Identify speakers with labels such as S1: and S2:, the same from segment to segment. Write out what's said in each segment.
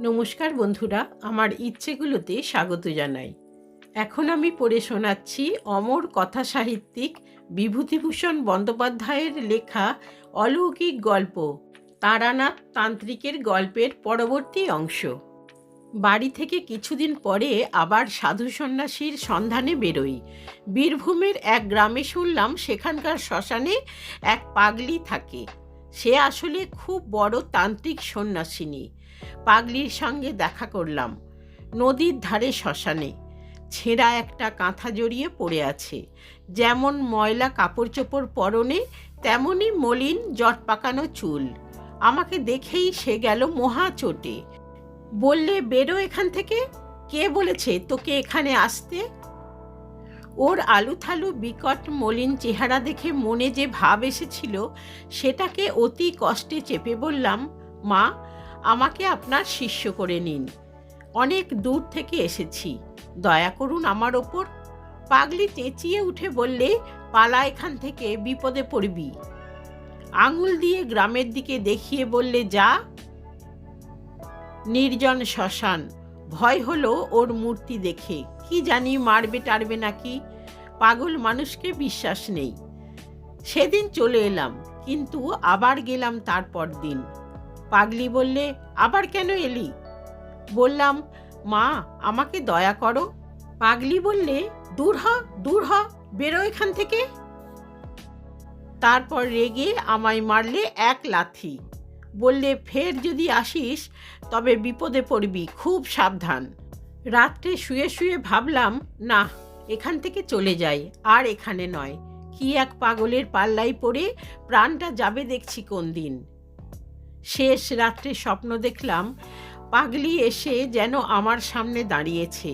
S1: নমস্কার বন্ধুরা, আমার ইচ্ছেগুলোতে স্বাগত জানাই। এখন আমি পড়ে শোনাচ্ছি অমর কথা সাহিত্যিক বিভূতিভূষণ বন্দ্যোপাধ্যায়ের লেখা অলৌকিক গল্প, তারানাথ তান্ত্রিকের গল্পের পরবর্তী অংশ। বাড়ি থেকে কিছুদিন পরে আবার সাধু সন্ন্যাসীর সন্ধানে বেরোই। বীরভূমের এক গ্রামে শুনলাম সেখানকার শ্মশানে এক পাগলি থাকে। সে আসলে খুব বড় তান্ত্রিক সন্ন্যাসিনী। পাগলির সঙ্গে দেখা করলাম। নদীর ধারে শ্মশানে। ছেঁড়া একটা কাঁথা জড়িয়ে পড়ে আছে। যেমন ময়লা কাপড় চোপড় পরনে, তেমনই মলিন জট পাকানো চুল। আমাকে দেখেই সে গেল মহা চোটে। বললে, বেরো এখান থেকে। কে বলেছে তোকে এখানে আসতে? ওর আলুথালু বিকট মলিন চেহারা দেখে মনে যে ভাব এসেছিল, সেটাকে অতি কষ্টে চেপে বললাম, মা আমাকে আপনার শিষ্য করে নিন। অনেক দূর থেকে এসেছি। দয়া করুন আমার ওপর। পাগলি চেঁচিয়ে উঠে বললে, পালা এখান থেকে, বিপদে পড়বি। আঙুল দিয়ে গ্রামের দিকে দেখিয়ে বললে, যা। নির্জন শ্মশান। ভয় হলো ওর মূর্তি দেখে। কি জানি মারবে টারবে নাকি? পাগল মানুষকে বিশ্বাস নেই। সেদিন চলে এলাম, কিন্তু আবার গেলাম তারপর দিন। পাগলি বললে, আবার কেন এলি? বললাম, মা, আমাকে দয়া করো। পাগলি বললে, দূর হ দূর হ, বেরো এখান থেকে। তারপর রেগে আমায় মারলে এক লাথি। বললে, ফের যদি আসিস, তবে বিপদে পড়বি, খুব সাবধান। রাত্রে শুয়ে শুয়ে ভাবলাম, না, এখান থেকে চলে যাই, আর এখানে নয়। কি এক পাগলের পাল্লাই পড়ে প্রাণটা যাবে দেখছি কোন দিন। শেষ রাত্রে স্বপ্ন দেখলাম পাগলি এসে যেন আমার সামনে দাঁড়িয়েছে।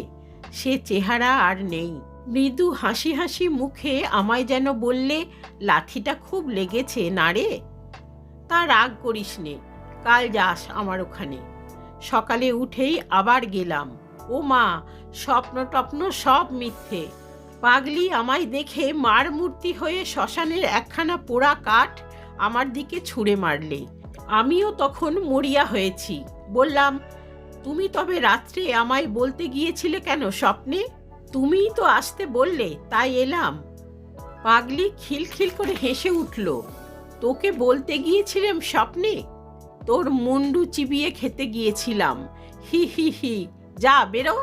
S1: সে চেহারা আর নেই। মৃদু হাসি হাসি মুখে আমায় যেন বললে লাঠিটা খুব লেগেছে না রে? তা রাগ করিস নে, কাল যাস আমার ওখানে। সকালে উঠেই আবার গেলাম। ও মা, স্বপ্ন টপ্ন সব মিথ্যে। পাগলি আমায় দেখে মার মূর্তি হয়ে শ্মশানের একখানা পোড়া কাঠ আমার দিকে ছুঁড়ে মারলে। আমিও তখন মরিয়া হয়েছি। বললাম, তুমি তবে রাত্রে আমায় বলতে গিয়েছিলে কেন স্বপ্নে? তুমিই তো আসতে বললে, তাই এলাম। পাগলি খিলখিল করে হেসে উঠল, তোকে বলতে গিয়েছিলাম স্বপ্নে? তোর মুন্ডু চিবিয়ে খেতে গিয়েছিলাম। হি হি হি, যা, বেরো।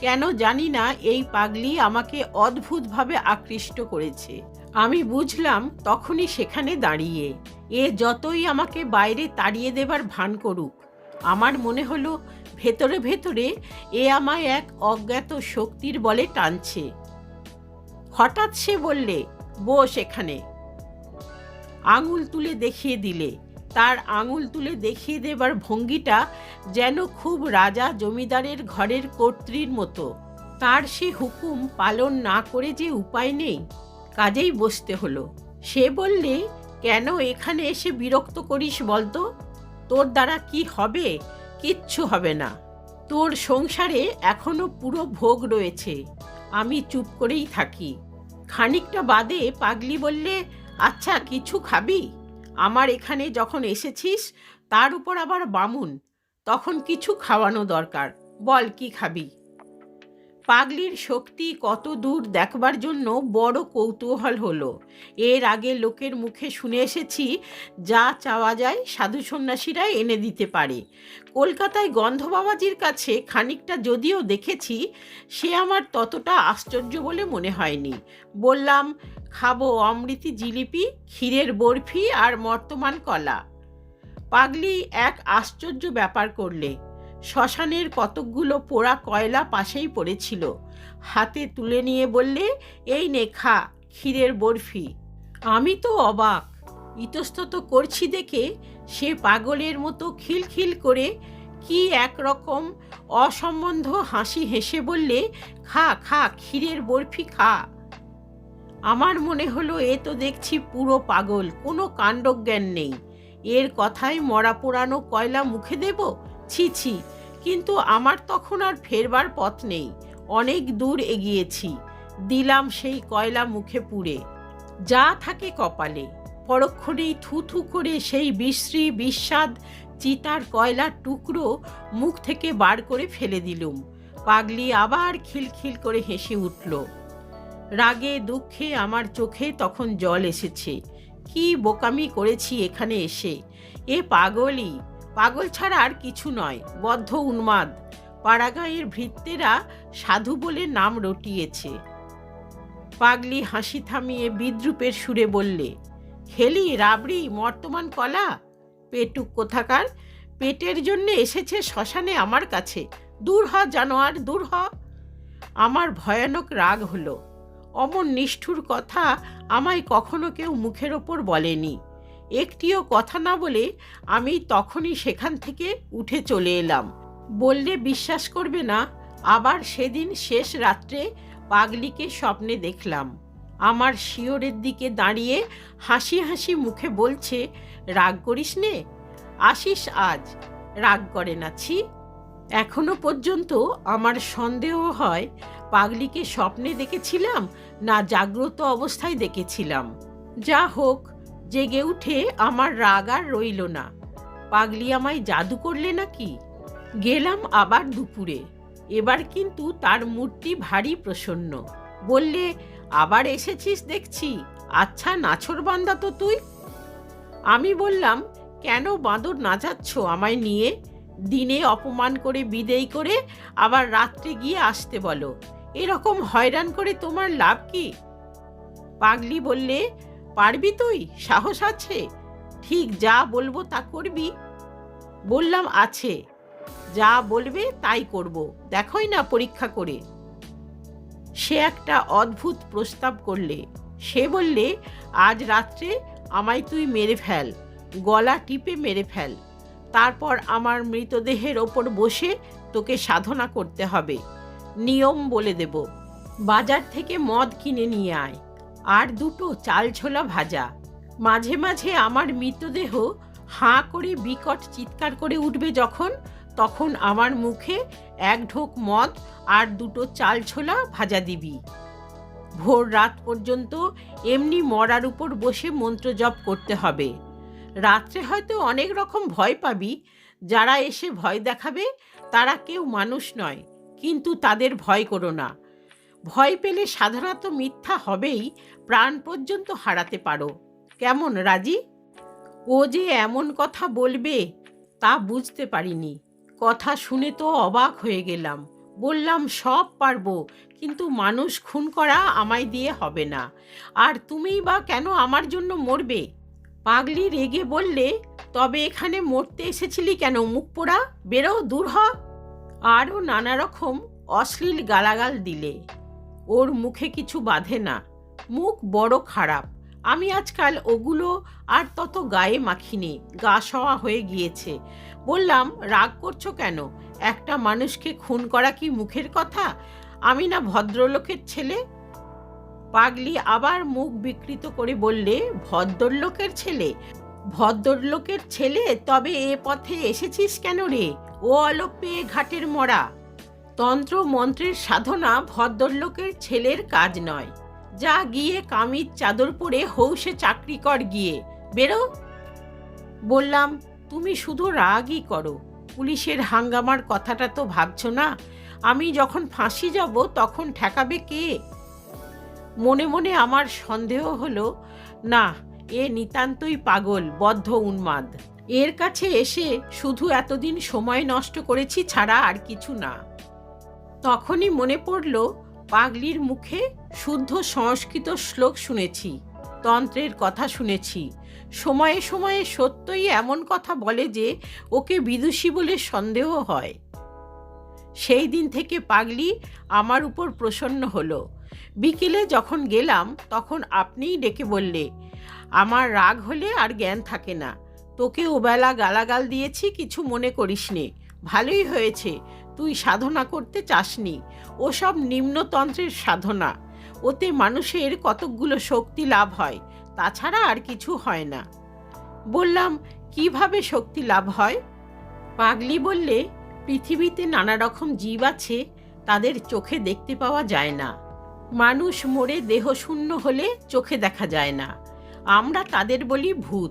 S1: কেন জানি না, এই পাগলি আমাকে অদ্ভুতভাবে আকৃষ্ট করেছে। আমি বুঝলাম তখনই সেখানে দাঁড়িয়ে। এ যতই আমাকে বাইরে তাড়িয়ে দেবার ভান করুক, আমার মনে হলো ভেতরে ভেতরে এ আমায় এক অজ্ঞাত শক্তির বলে টানছে। হঠাৎ সে বললে, বস এখানে। আঙুল তুলে দেখিয়ে দিলে। তার আঙুল তুলে দেখিয়ে দেবার ভঙ্গিটা যেন খুব রাজা জমিদারের ঘরের কর্ত্রীর মতো। তার সে হুকুম পালন না করে যে উপায় নেই? কাজেই বসতে হলো। সে বললে, কেন এখানে এসে বিরক্ত করিস বলতো? তোর দ্বারা কি হবে? কিচ্ছু হবে না। তোর সংসারে এখনও পুরো ভোগ রয়েছে। আমি চুপ করেই থাকি। খানিকটা বাদে পাগলি বললে আচ্ছা কিছু খাবি? আমার এখানে যখন এসেছিস, তার উপর আবার বামুন। তখন কিছু খাওয়ানো দরকার। বল, কি খাবি? পাগলির শক্তি কত দূর দেখবার জন্য বড় কৌতূহল হলো। এর আগে লোকের মুখে শুনে এসেছি, যা চাওয়া যায় সাধু সন্ন্যাসীরা এনে দিতে পারে। কলকাতায় গন্ধবাবাজির কাছে খানিকটা যদিও দেখেছি, সে আমার ততটা আশ্চর্য বলে মনে হয়নি। বললাম, খাব অমৃতি জিলিপি, ক্ষীরের বরফি আর মর্তমান কলা। পাগলি এক আশ্চর্য ব্যাপার করলে। শ্মশানের কতকগুলো পোড়া কয়লা পাশেই পড়েছিল। হাতে তুলে নিয়ে বললে, এই নে, খা, ক্ষীরের বরফি। আমি তো অবাক। ইতস্তত করছি দেখে সে পাগলের মতো খিলখিল করে কি একরকম অসম্বন্ধ হাসি হেসে বললে, খা খা, ক্ষীরের বরফি খা। আমার মনে হলো, এ তো দেখছি পুরো পাগল, কোনো কাণ্ডজ্ঞান নেই। এর কথায় মরা পোড়ানো কয়লা মুখে দেব? ছি ছি কিন্তু আমার তখন আর ফেরবার পথ নেই। অনেক দূর এগিয়েছি। দিলাম সেই কয়লা মুখে পুড়ে। যা থাকে কপালে। পরক্ষণেই থু থু করে সেই বিশ্রী বিস্বাদ চিতার কয়লার টুকরো মুখ থেকে বার করে ফেলে দিলুম। পাগলি আবার খিলখিল করে হেসে উঠল। রাগে দুঃখে আমার চোখে তখন জল এসেছে। কি বোকামি করেছি এখানে এসে। এ পাগলই পাগল ছাড়া আর কিছু নয়, বদ্ধ উন্মাদ। পাড়াগাঁয়ের ভৃত্যেরা সাধু বলে নাম রটিয়েছে। পাগলি হাসি থামিয়ে বিদ্রুপের সুরে বললে, খেলি রাবড়ি, বর্তমান কলা? পেটুক কোথাকার? পেটের জন্য এসেছে শ্মশানে আমার কাছে। দূর হ জানোয়ার, দূর হ। আমার ভয়ানক রাগ হলো। অমন নিষ্ঠুর কথা আমায় কখনো কেউ মুখের ওপর বলেনি। একটিও কথা না বলে আমি তখনই সেখান থেকে উঠে চলে এলাম। বললে বিশ্বাস করবে না, আবার সেদিন শেষ রাত্রে পাগলিকে স্বপ্নে দেখলাম। আমার শিওরের দিকে দাঁড়িয়ে হাসি হাসি মুখে বলছে, রাগ করিস নে, আসিস আজ, রাগ করে না, ছি। এখনও পর্যন্ত আমার সন্দেহ হয়, পাগলিকে স্বপ্নে দেখেছিলাম না জাগ্রত অবস্থায় দেখেছিলাম। যা হোক জেগে উঠে আমার রাগ আর রইল না। পাগলি আমায় জাদু করলে নাকি? গেলাম আবার দুপুরে। এবার কিন্তু তার মূর্তি ভারী প্রসন্ন। বললে, আবার এসেছিস দেখছি। আচ্ছা নাছর বান্দা তো তুই? আমি বললাম, কেন বাঁদর নাচাচ্ছ আমায় নিয়ে? দিনে অপমান করে, বিদেয় করে আবার রাত্রে গিয়ে আসতে বলো। এরকম হয়রান করে তোমার লাভ কি? পাগলি বললে পারবি তুই? সাহস আছে? ঠিক যা বলব তা করবি। বললাম, আছে। যা বলবে তাই করব। দেখোই না পরীক্ষা করে। সে একটা অদ্ভুত প্রস্তাব করলে। সে বললে, আজ রাত্রে আমায় তুই মেরে ফেল। গলা টিপে মেরে ফেল। তারপর আমার মৃতদেহের ওপর বসে তোকে সাধনা করতে হবে। নিয়ম বলে দেব। বাজার থেকে মদ কিনে নিয়ে আয়। আর দুটো চাল ছোলা ভাজা। মাঝে মাঝে আমার মৃতদেহ হাঁ করে বিকট চিৎকার করে উঠবে যখন, তখন আমার মুখে এক ঢোক মদ আর দুটো চাল ছোলা ভাজা দিবি। ভোর রাত পর্যন্ত এমনি মরার উপর বসে মন্ত্র জপ করতে হবে। রাত্রে হয়তো অনেক রকম ভয় পাবি, যারা এসে ভয় দেখাবে তারা কেউ মানুষ নয়, কিন্তু তাদের ভয় করো না। ভয় পেলে সাধারণত মিথ্যা হবেই, প্রাণ পর্যন্ত হারাতে পারো। কেমন, রাজি? ও যে এমন কথা বলবে, তা বুঝতে পারিনি। কথা শুনে তো অবাক হয়ে গেলাম। বললাম, সব পারব, কিন্তু মানুষ খুন করা আমায় দিয়ে হবে না। আর তুমিই বা কেন আমার জন্য মরবে? পাগলি রেগে বললে, তবে এখানে মরতে এসেছিলি কেন, মুখ পোড়া? বেরো, দূর হ। আরও নানা রকম অশ্লীল গালাগাল দিলে। ওর মুখে কিছু বাঁধে না। মুখ বড় খারাপ। আমি আজকাল ওগুলো আর তত গায়ে মাখিনি। গা সওয়া হয়ে গিয়েছে। বললাম, রাগ করছ কেন? একটা মানুষকে খুন করা কি মুখের কথা? আমি না ভদ্রলোকের ছেলে? পাগলি আবার মুখ বিকৃত করে বললে, ভদ্রলোকের ছেলে? ভদ্রলোকের ছেলে? তবে এ পথে এসেছিস কেন রে? ও অলোক পেয়ে ঘাটের মরা। তন্ত্র মন্ত্রের সাধনা ভদ্রলোকের ছেলের কাজ নয়। যা গিয়ে কামিজ চাদর পরে হৌসে চাকরি কর গিয়ে। বেরো। বললাম, তুমি শুধু রাগই করো। পুলিশের হাঙ্গামার কথাটা তো ভাবছ না? আমি যখন ফাঁসি যাব তখন ঠেকাবে কে? মনে মনে আমার সন্দেহ হলো, না, এ নিতান্তই পাগল, বদ্ধ উন্মাদ। এর কাছে এসে শুধু এতদিন সময় নষ্ট করেছি ছাড়া আর কিছু না। তখনই মনে পড়ল, পাগলির মুখে শুদ্ধ সংস্কৃত শ্লোক শুনেছি, তন্ত্রের কথা শুনেছি। সময়ে সময়ে সত্যই এমন কথা বলে যে, ওকে বিদুষী বলে সন্দেহ হয়। সেই দিন থেকে পাগলি আমার উপর প্রসন্ন হলো। বিকেলে যখন গেলাম, তখন আপনিই ডেকে বললে, আমার রাগ হলে আর জ্ঞান থাকে না। তোকে ওবেলা গালাগাল দিয়েছি, কিছু মনে করিস নে ভালোই হয়েছে। তুই সাধনা করতে চাসনি। ওসব নিম্নতন্ত্রের সাধনা। ওতে মানুষের কতকগুলো শক্তি লাভ হয়, তাছাড়া আর কিছু হয় না। বললাম, কীভাবে শক্তি লাভ হয়? পাগলি বললে, পৃথিবীতে নানা রকম জীব আছে, তাদের চোখে দেখতে পাওয়া যায় না। মানুষ মরে দেহ শূন্য হলে চোখে দেখা যায় না। আমরা তাদের বলি ভূত।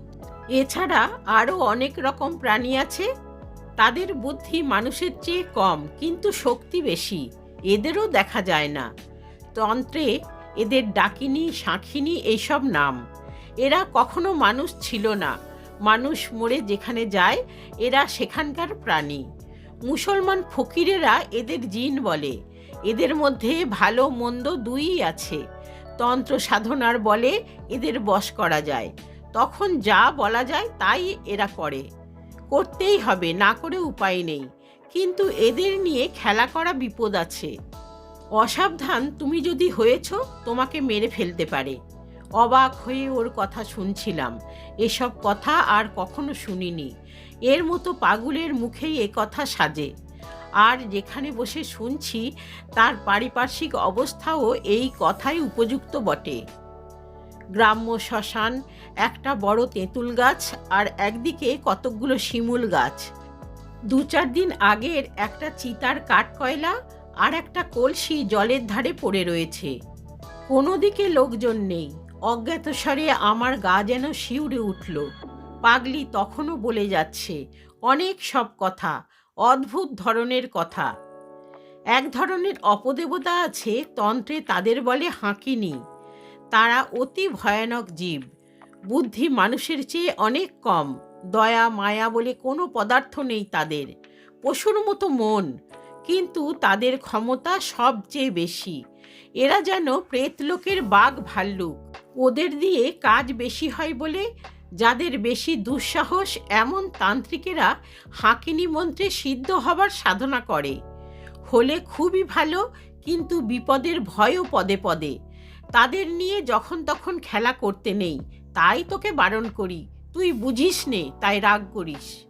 S1: এছাড়া আরও অনেক রকম প্রাণী আছে তাদের বুদ্ধি মানুষের চেয়ে কম, কিন্তু শক্তি বেশি। এদেরও দেখা যায় না। তন্ত্রে এদের ডাকিনী শাঁখিনী এইসব নাম। এরা কখনো মানুষ ছিল না। মানুষ মরে যেখানে যায়, এরা সেখানকার প্রাণী। মুসলমান ফকিরেরা এদের জিন বলে। এদের মধ্যে ভালো মন্দ দুইই আছে। তন্ত্র সাধনার বলে এদের বশ করা যায়। তখন যা বলা যায় তাই এরা করে। করতেই হবে, না করে উপায় নেই। কিন্তু এদের নিয়ে খেলা করা বিপদ আছে। অসাবধান তুমি যদি হয়েছ, তোমাকে মেরে ফেলতে পারে। অবাক হয়ে ওর কথা শুনছিলাম। এসব কথা আর কখনো শুনিনি। এর মতো পাগুলের মুখেই এ কথা সাজে। আর যেখানে বসে শুনছি, তার পারিপার্শ্বিক অবস্থাও এই কথাই উপযুক্ত বটে। গ্রাম্য শ্মশান, একটা বড় তেঁতুল গাছ আর একদিকে কতকগুলো শিমুল গাছ। দু চার দিন আগের একটা চিতার কাঠ কয়লা আর একটা কলসি জলের ধারে পড়ে রয়েছে। কোনো দিকে লোকজন নেই। অজ্ঞাতস্বরে আমার গা যেন শিউরে উঠল। পাগলি তখনও বলে যাচ্ছে, অনেক সব কথা, অদ্ভুত ধরনের কথা। এক ধরনের অপদেবতা আছে, তন্ত্রে তাদের বলে হাঁকিনি। তারা অতি ভয়ানক জীব। বুদ্ধি মানুষের চেয়ে অনেক কম। দয়া, মায়া বলে কোনো পদার্থ নেই তাদের। পশুর মতো মন, কিন্তু তাদের ক্ষমতা সবচেয়ে বেশি। এরা যেন প্রেতলোকের বাঘ ভাল্লুক। ওদের দিয়ে কাজ বেশি হয় বলে যাদের বেশি দুঃসাহস, এমন তান্ত্রিকেরা হাঁকিনি মন্ত্রে সিদ্ধ হবার সাধনা করে। হলে খুবই ভালো, কিন্তু বিপদের ভয়ও পদে পদে। তাদের নিয়ে যখন তখন খেলা করতে নেই। তাই তোকে বারণ করি। তুই বুঝিস নে, তাই রাগ করিস।